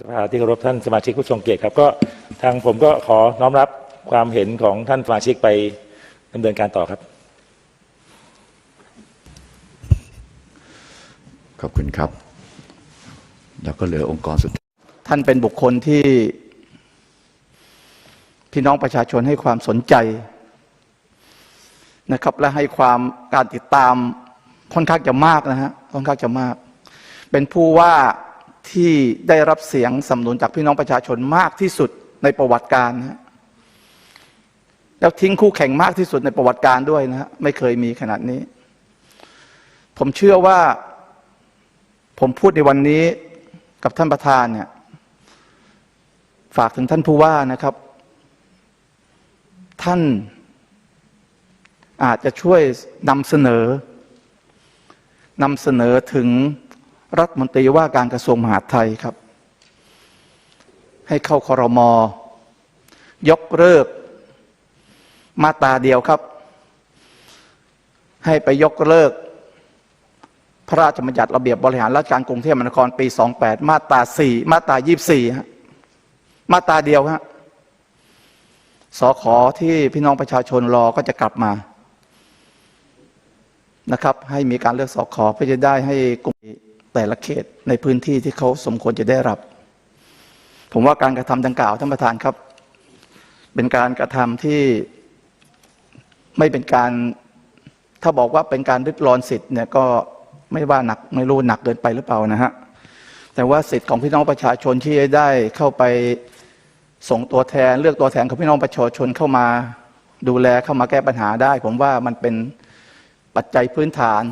สภาที่เคารพท่านสมาชิกผู้ทรงเกียรติครับ ก็ทางผมก็ขอน้อมรับความเห็นของท่านสมาชิกไปดำเนินการต่อครับ ขอบคุณครับ แล้วก็เหลือองค์กรสุด ท่านเป็นบุคคลที่ พี่น้องประชาชนให้ความสนใจนะครับ และให้ความการติดตามค่อนข้างจะมากนะฮะค่อนข้างจะมาก เป็นผู้ว่า ที่ได้รับเสียงสนับสนุนจากพี่น้องประชาชนมากที่สุดในประวัติการนะฮะแล้วทิ้งคู่แข่งมากที่สุดในประวัติการด้วยนะฮะไม่เคยมีขนาดนี้ ผมเชื่อว่า ผมพูดในวันนี้กับท่านประธานเนี่ย ฝากถึงท่านผู้ว่านะครับ ท่านอาจจะช่วยนำเสนอนำเสนอถึง รัฐมนตรีว่าการกระทรวงมหาดไทยครับ ให้เข้าคอรมอยกเลิกมาตราเดียวครับ ให้ไปยกเลิก พระราชบัญญัติระเบียบบริหารราชการกรุงเทพมหานครปี 28 มาตรา 4 มาตรา 24ฮะมาตราเดียวฮะสอขอที่พี่น้องประชาชนรอก็จะกลับมานะครับ ให้มีการเลือกสอขอเพื่อจะได้ให้กลุ่ม แต่ละเขตในพื้นที่ที่เขาสมควรจะได้รับ ผมว่าการกระทำดังกล่าวท่านประธานครับ เป็นการกระทำที่ไม่เป็นการ ถ้าบอกว่าเป็นการริดรอนสิทธิ์เนี่ยก็ไม่ว่าหนักไม่รู้หนักเกินไปหรือเปล่านะฮะแต่ว่าสิทธิ์ของพี่น้องประชาชนที่ได้เข้าไปส่งตัวแทนเลือกตัวแทนของพี่น้องประชาชนเข้ามาดูแลเข้ามาแก้ปัญหาได้ ผมว่ามันเป็นปัจจัยพื้นฐาน